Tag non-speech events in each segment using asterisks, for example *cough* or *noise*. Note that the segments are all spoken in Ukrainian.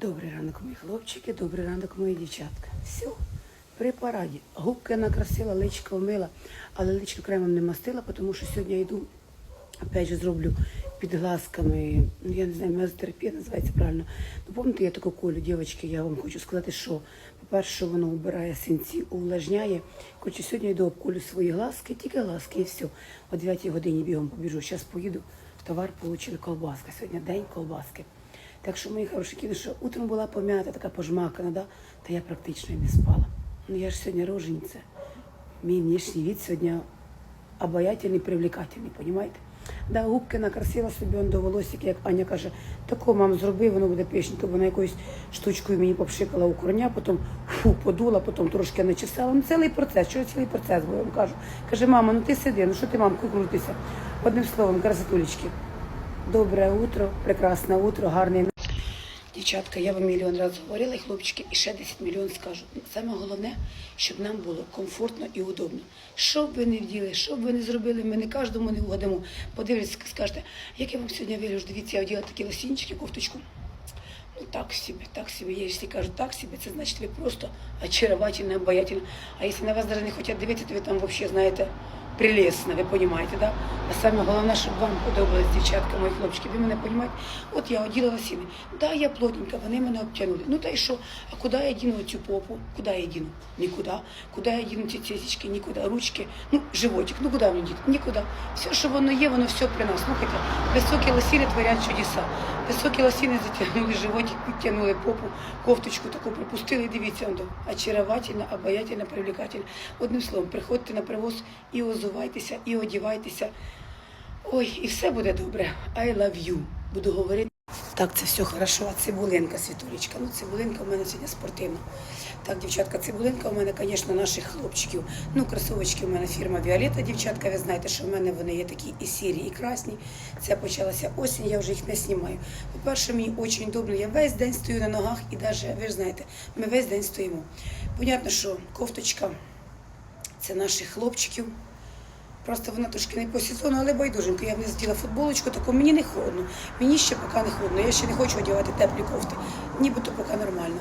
Добрий ранок, мої хлопчики, добрий ранок, мої дівчатка. Все, при параді. Губки накрасила, личко вмила, але личко кремом не мастила, тому що сьогодні я йду, опять же, зроблю під глазками, я не знаю, мезотерапія називається правильно. Ну, пам'ятаєте, я таку колю, дівчатки, я вам хочу сказати, що, по-перше, воно вбирає синці, увлажняє. Коротше, сьогодні йду обколю свої глазки, тільки глазки і все. О 9 годині бігом побіжу. Зараз поїду, товар получили колбаска. Сьогодні день колбаски. Так що, мої хороші кіно, що утром була пом'ята, така пожмакана, да? та я практично і не спала. Ну я ж сьогодні рожениця. Мій внешній від сьогодні обаятельний, привлекательний, понімаєте? Да, губки накрасила собі он до волосики, як Аня каже, тако мам зроби, воно буде пишненько. Вона якоюсь штучкою мені попшикала у корня, потім фу, подула, потім трошки начесала. Ну цілий процес, що цілий процес, бо я вам кажу. Каже, мама, ну ти сиди, ну що ти, мамку, крутися? Одним словом, красотулечки. Добре утро, прекрасне утро, гарний. Дівчатка, я вам мільйон разів говорила, і хлопчики, і ще 10 мільйон скажу. Саме головне, щоб нам було комфортно і удобно. Що б ви не вділи, що б ви не зробили, ми не кожному не угодимо. Подивитесь, скажете, як я вам сьогодні вигляджу, дивіться, я оділа такі лосінчики, кофточку. Ну так себе, так себе. Я если кажу так себе, це значить ви просто очаровательно, обаятельно. А якщо на вас даже не хочуть дивитися, то ви там вообще знаєте прелесно, ви розумієте, да? А саме головне, щоб вам подобались дівчатка, мої хлопчики, ви мене розумієте? От я оділа лосіни. Да, я плотненька, вони мене обтягнули. Ну та й що? А куди я діну цю попу? Куди я діну? Нікуди. Куди я діну ці цісечки? Нікуди. Ручки, ну, животик, ну куди мені діти? Нікуди. Все, що воно є, воно все при нас. Слухайте, високі лосіни творять чудеса. Високі лосіни затягнули животик, підтягнули попу, кофточку таку пропустили. Дивіться, очаровательно, обаятельно, привлекательно. Одним словом, приходьте на привоз і озувайтеся, і одівайтеся. Ой, і все буде добре. I love you. Буду говорити. Так, це все хорошо. А цибулинка, світулечка. Ну, цибулинка в мене сьогодні спортивна. Так, дівчатка, цибулинка у мене, звісно, наших хлопчиків. Ну, кросовочки у мене фірма Віолета, дівчатка. Ви знаєте, що в мене вони є такі і сірі, і красні. Це почалася осінь, я вже їх не знімаю. По-перше, мені дуже удобно. Я весь день стою на ногах і навіть, ви ж знаєте, ми весь день стоїмо. Понятно, що кофточка це наших хлопчиків. Просто вона трошки не по сезону, але байдуженько. Я б не зділа футболочку, таку мені не холодно. Мені ще поки не холодно. Я ще не хочу одягати теплі кофти. Нібито поки нормально.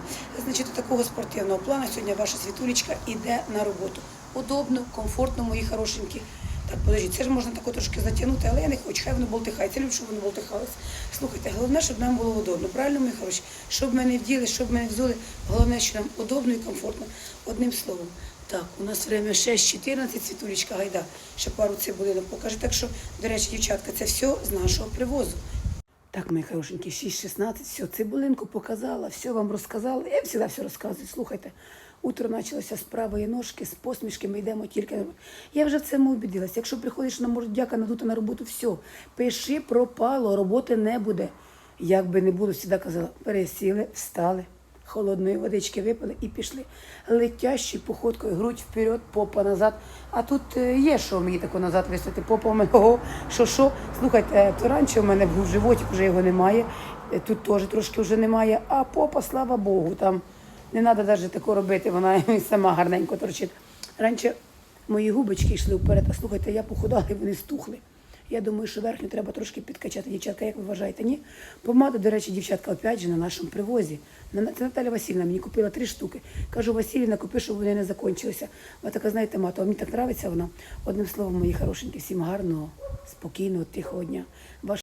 Значить, такого спортивного плану сьогодні ваша світулечка йде на роботу. Удобно, комфортно, мої хорошенькі. Так, подождіть, це ж можна тако трошки затягнути, але я не хочу. Хай воно болтихається. Люблю, щоб воно болтихалося. Слухайте, головне, щоб нам було удобно. Правильно, мої хороші? Щоб ми не вділи, щоб ми не взули. Головне, що нам удобно і комфортно. Одним словом. Так, у нас время 6.14, Світулечка Гайда, ще пару цибулинок покаже. Так що, до речі, дівчатка, це все з нашого привозу. Так, мої хорошенькі, 6.16, все, цибулинку показала, все вам розказала. Я завжди все розказую. Слухайте, утро почалося з правої ножки, з посмішки, ми йдемо тільки. Я вже в цьому убедилася. Якщо приходиш на мордяка надута на роботу, все, пиши, пропало, роботи не буде. Як би не було, завжди казала, пересіли, встали холодної водички випили і пішли. Летящою походкою, грудь вперед, попа назад. А тут е, є, що мені тако назад висити. Попа у мене, ого, що що. Слухайте, е, то раніше у мене був животик, вже його немає. Е, Тут теж трошки вже немає. А попа, слава Богу, там не треба навіть тако робити, вона *laughs* сама гарненько торчить. Раніше мої губочки йшли вперед, а слухайте, я похудала, і вони стухли. Я думаю, що верхню треба трошки підкачати. Дівчатка, як ви вважаєте? Ні? Помада, до речі, дівчатка, опять же, на нашому привозі. Це Наталя Васильівна мені купила три штуки. Кажу, Васильівна, купи, щоб вони не закінчилися. Вона така, знаєте, мата, мені так подобається вона. Одним словом, мої хорошенькі, всім гарного, спокійного, тихого дня.